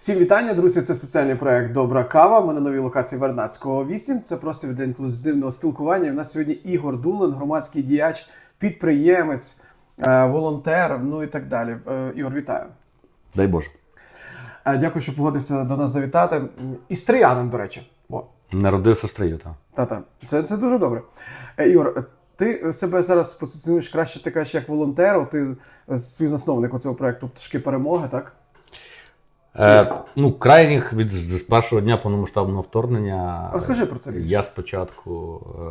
Всім вітання, друзі! Це соціальний проект Добра кава. Ми на новій локації Вернадського 8. Це просто для інклюзивного спілкування. І в нас сьогодні Ігор Дулин, громадський діяч, підприємець, е, волонтер, ну і так далі. Е, Ігор, вітаю. Дай Боже. Е, Дякую, що погодився до нас завітати. Істриянин, до речі. О, Народився стрію, так. та-та. Це, це дуже добре. Ігор, ти себе зараз позиціонуєш краще, ти кажеш, як волонтер, ти співзасновник цього проекту Пташки перемоги, так? Е, ну, крайніх від з першого дня повномасштабного вторгнення. Розкажи про це більше. Я спочатку е,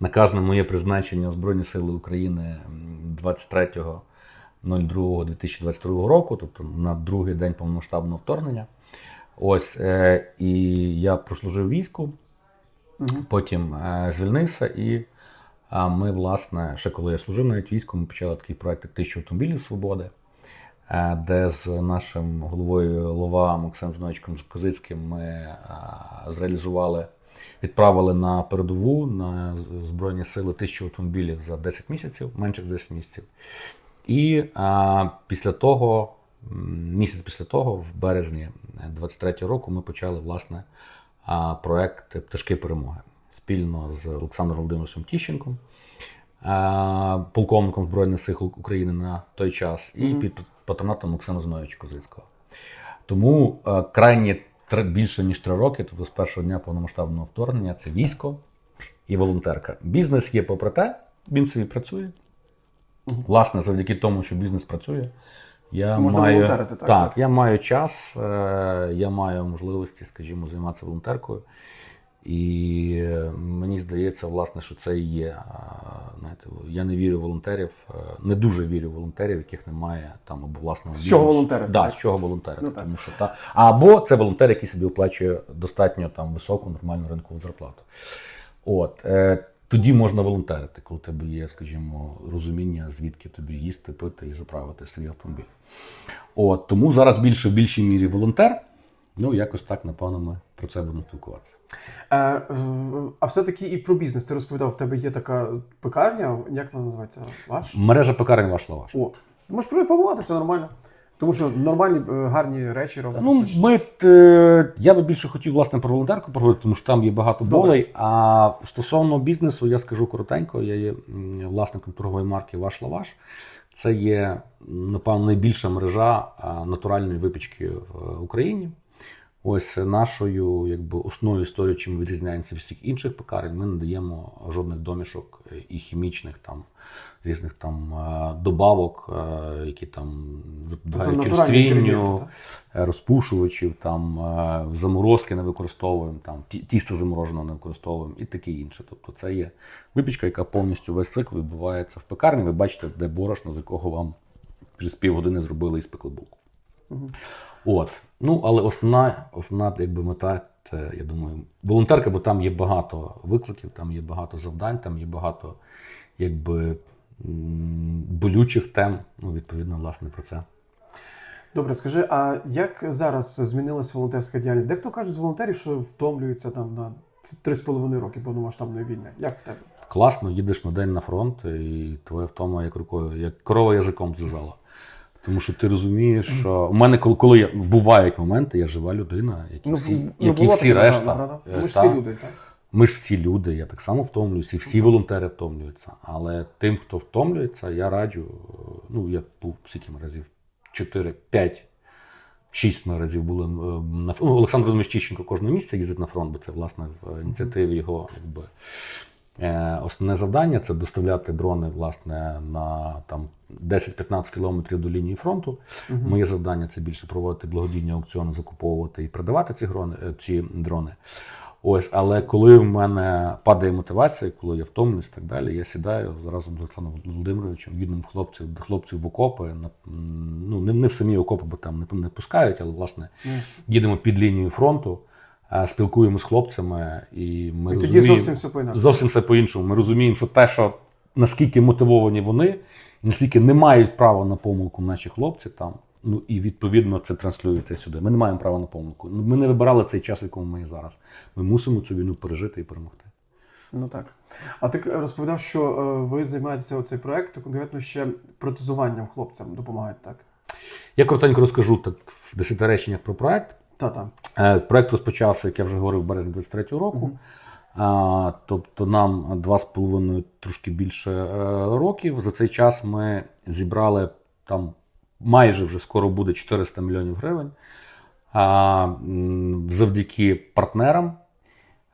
наказ на моє призначення Збройні Сили України м, 23.02.2022 року, тобто на другий день повномасштабного вторгнення. Ось, е, і я прослужив війську, Мгм. потім е, звільнився, і а ми, власне, ще коли я служив навіть війську, ми почали такий проект як тисяча автомобілів свободи, е, де з нашим головою Лова Максимом Зновичком Козицьким ми е, зреалізували, відправили на передову на Збройні сили тисячу автомобілів за 10 місяців, менше ніж 10 місяців. І а, після того, місяць після того, в березні 23 року, ми почали власне проект Пташки перемоги спільно з Олександром Володимировичем Тіщенком, полковником Збройних сил України на той час, і під патронатом Максима Зиновича Козицького. Тому е, крайні три, більше ніж три роки, тобто з першого дня повномасштабного вторгнення, це військо і волонтерка. Бізнес є попри те, він собі працює. Власне, завдяки тому, що бізнес працює, я Можна маю, волонтерити, так, так, так. я маю час, е, я маю можливості, скажімо, займатися волонтеркою. І мені здається, власне, що це і є. Знаєте, я не вірю в волонтерів, е, не дуже вірю в волонтерів, яких немає там або власного З чого волонтерити, Да, так? з чого волонтерити. Ну, тому що та або це волонтер, який собі оплачує достатньо там високу нормальну ринкову зарплату. От е, тоді можна волонтерити, коли тебе є, скажімо, розуміння, звідки тобі їсти, пити і заправити свій автомобіль. От тому зараз більше в більшій мірі волонтер. Ну якось так, напевно, ми про це будемо спілкуватися. Е, а все-таки і про бізнес. Ти розповідав, в тебе є така пекарня, як вона називається? Ваш? Мережа пекарень ваш лаваш. О, можеш прорекламувати, це нормально. Тому що нормальні е, гарні речі роблять. Ну, ми, е, я би більше хотів власне про волонтерку поговорити, тому що там є багато Добре. болей. А стосовно бізнесу, я скажу коротенько, я є власником торгової марки Ваш Лаваш. Це є, напевно, найбільша мережа натуральної випічки в Україні. Ось нашою якби, основною історією, чим відрізняємося від всіх інших пекарень, ми не даємо жодних домішок е, і хімічних там різних там е, добавок, е, які там запобігають Тобто е, розпушувачів, там заморозки не використовуємо, там тісто замороженого не використовуємо і таке інше. Тобто це є випічка, яка повністю весь цикл відбувається в пекарні. Ви бачите, де борошно, з якого вам через півгодини зробили і спекли булку. Мгм. От. Ну, але основна, основна якби, мета, це, я думаю, волонтерка, бо там є багато викликів, там є багато завдань, там є багато якби, болючих тем. Ну, відповідно, власне, про це. Добре, скажи, а як зараз змінилася волонтерська діяльність? Дехто каже з волонтерів, що втомлюються там на 3,5 роки повномасштабної війни. Як в тебе? Класно, їдеш на день на фронт, і твоя втома як рукою, як корова язиком зв'язала. Тому що ти розумієш, що у мене, коли, коли я, бувають моменти, я жива людина, як і всі, ну, як і було всі решта. правда? Е, Ми ж та. всі люди, так? Ми ж всі люди, я так само втомлююся, і всі волонтери втомлюються. Але тим, хто втомлюється, я раджу. е, Ну, я був скільки разів? 4, 5, 6 ми разів були е, на ф- ну, Олександр Розумович кожного місяця їздить на фронт, бо це власне в ініціативі його якби. Основне завдання це доставляти дрони власне на там 10-15 кілометрів до лінії фронту. Мгм. Моє завдання це більше проводити благодійні аукціони, закуповувати і продавати ці дрони. ці дрони. Ось, але коли в мене падає мотивація, коли я втомлююсь і так далі, я сідаю разом з Олександром Володимировичем, їдемо в хлопців, до хлопців в окопи. на- Ну, не, не в самі окопи, бо там не, не пускають, але власне їдемо під лінією фронту, е, спілкуємося з хлопцями, і ми І тоді зовсім все по-інакшому. зовсім все по-іншому. Ми розуміємо, що те, що наскільки мотивовані вони, і наскільки не мають права на помилку наші хлопці там. Ну і відповідно це транслюється сюди. Ми не маємо права на помилку. Ну, Ми не вибирали цей час, в якому ми є зараз. Ми мусимо цю війну пережити і перемогти. Ну так. А ти розповідав, що е, ви займаєтеся оцей проект конкретно ще протезуванням хлопцям допомагаєте, так? Я коротенько розкажу так в 10 реченнях про проект. Та-та. Е, Проект розпочався, як я вже говорив, в березні 23-го року. Мгм. Тобто нам два з половиною трошки більше е, років. За цей час ми зібрали там майже вже скоро буде 400 мільйонів гривень. Завдяки партнерам,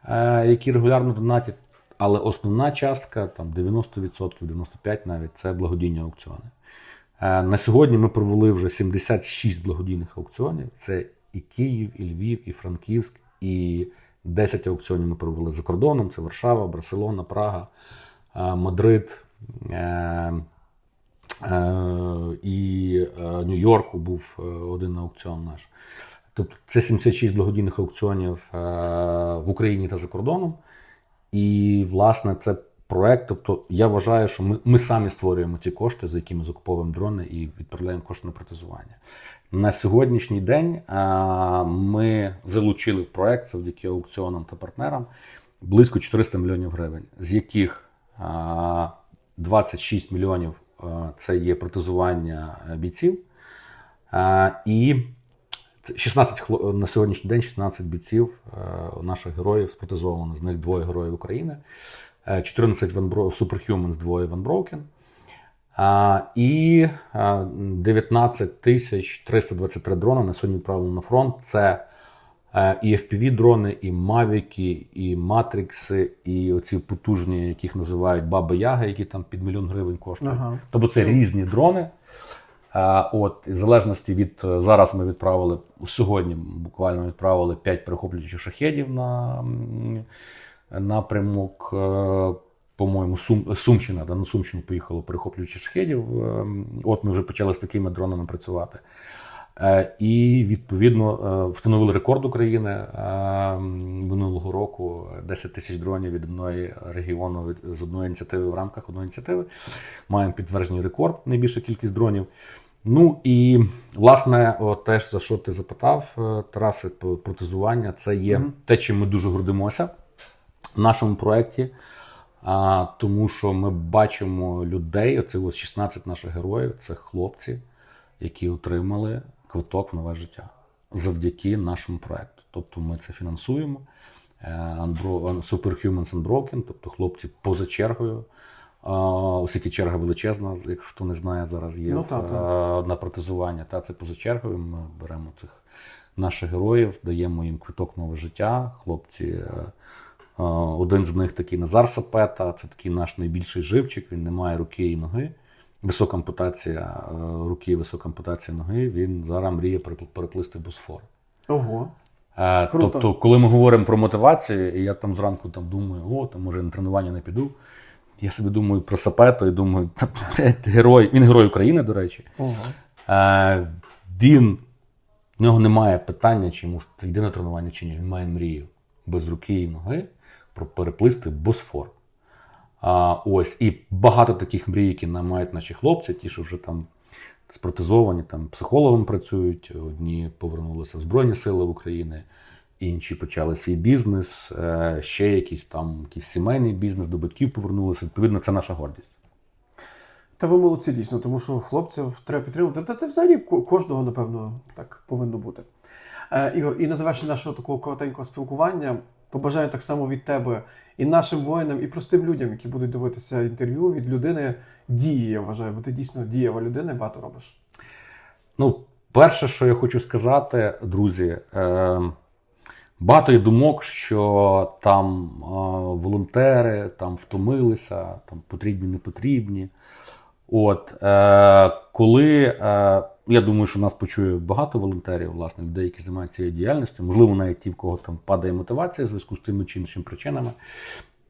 е, які регулярно донатять. Але основна частка, там 90%, 95% навіть це благодійні аукціони. Е, На сьогодні ми провели вже 76 благодійних аукціонів. Це і Київ, і Львів, і Франківськ, і 10 аукціонів ми провели за кордоном. Це Варшава, Барселона, Прага, е, Мадрид. е, е, І Нью-Йорку був один аукціон наш. Тобто це 76 благодійних аукціонів в Україні та за кордоном. І, власне, це проект. Тобто, я вважаю, що ми, ми самі створюємо ці кошти, за які ми закуповуємо дрони і відправляємо кошти на протезування. На сьогоднішній день а, ми залучили в проект завдяки аукціонам та партнерам близько 400 мільйонів гривень, з яких а, 26 мільйонів а, це є протезування е, бійців. А, і 16 на сьогоднішній день 16 бійців е, наших героїв спротезовано. З них двоє героїв України, е, 14 Van Bro- Superhumans, двоє Van Broken. А, і а, 19 323 дрони на сьогодні відправлено на фронт. Це е, і FPV-дрони, і Мавіки, і Матрикси, і оці потужні, яких називають Баба Яга, які там під мільйон гривень коштують. Ага. Тобто це різні дрони. А, От, в залежності від е, зараз ми відправили сьогодні, буквально відправили 5 перехоплюючих шахедів на напрямок, е, по-моєму, Сум, Сумщина. Да, на Сумщину поїхало перехоплюючи шахедів. Е, От ми вже почали з такими дронами працювати. Е, І відповідно встановили рекорд України минулого року 10 тисяч дронів від одної регіону від з одної ініціативи в рамках одної ініціативи. Маємо підтверджений рекорд, найбільша кількість дронів. Ну і власне, о, те, за що ти запитав, Тарасе, по протезування, це є Мгм. те, чим ми дуже гордимося в нашому проєкті. А, тому що ми бачимо людей, оце ось 16 наших героїв, це хлопці, які отримали квиток в нове життя завдяки нашому проекту. Тобто ми це фінансуємо. Е, Superhumans Unbroken, тобто хлопці поза чергою. Оскільки черга величезна, якщо хто не знає, зараз є Ну, та, та. е, на протезування. Та це поза чергою. Ми беремо цих наших героїв, даємо їм квиток нове життя. Хлопці, е, один з них такий Назар Сапета, це такий наш найбільший живчик. Він не має руки і ноги. Висока ампутація е, руки, висока ампутація ноги. Він зараз мріє переплисти Босфор. Ого. Е, Круто. Тобто, коли ми говоримо про мотивацію, і я там зранку там думаю, о, там може на тренування не піду. Я собі думаю про Сапето і думаю, та герой. Він герой України, до речі. Ого. Е, він, в нього немає питання, чи йому йде на тренування чи ні. Він має мрію без руки і ноги переплисти Босфор. А, ось, і багато таких мрій, які нам мають наші хлопці, ті, що вже там спротизовані, там психологом працюють, одні повернулися в Збройні Сили України, інші почали свій бізнес, е, ще якийсь там якийсь сімейний бізнес, до батьків повернулися. Відповідно, це наша гордість. Та ви молодці дійсно, тому що хлопців треба підтримувати. Та це взагалі кожного, напевно, так повинно бути. Е, Ігор, і на завершення нашого такого коротенького спілкування побажаю так само від тебе і нашим воїнам, і простим людям, які будуть дивитися інтерв'ю від людини дії, я вважаю, бо ти дійсно дієва людина багато робиш. Ну, перше, що я хочу сказати, друзі, е, багато є думок, що там е, волонтери там втомилися, там потрібні, не потрібні. От, е, коли е, я думаю, що нас почує багато волонтерів, власне, людей, які займаються цією діяльністю, можливо, навіть ті, в кого там падає мотивація в зв'язку з тими чи іншими причинами.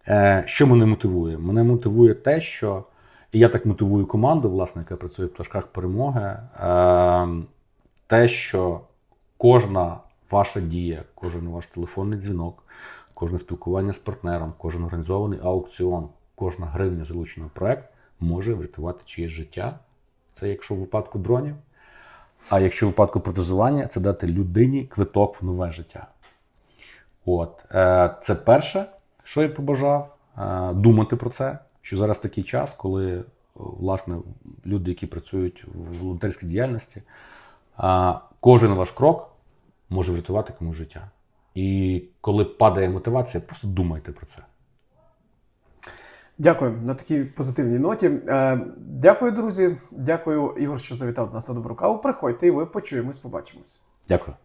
Е, що мене мотивує? Мене мотивує те, що і я так мотивую команду, власне, яка працює в пташках перемоги. Е, те, що кожна ваша дія, кожен ваш телефонний дзвінок, кожне спілкування з партнером, кожен організований аукціон, кожна гривня залучена в проект може врятувати чиєсь життя. Це якщо в випадку дронів. А якщо в випадку протезування, це дати людині квиток в нове життя. От, е, це перше, що я побажав, е, думати про це, що зараз такий час, коли власне, люди, які працюють в волонтерській діяльності, кожен ваш крок може врятувати комусь життя. І коли падає мотивація, просто думайте про це. Дякую на такій позитивній ноті. Е, Дякую, друзі. Дякую, Ігор, що завітав до нас на добру каву. Приходьте і ви почуємось, побачимось. Дякую.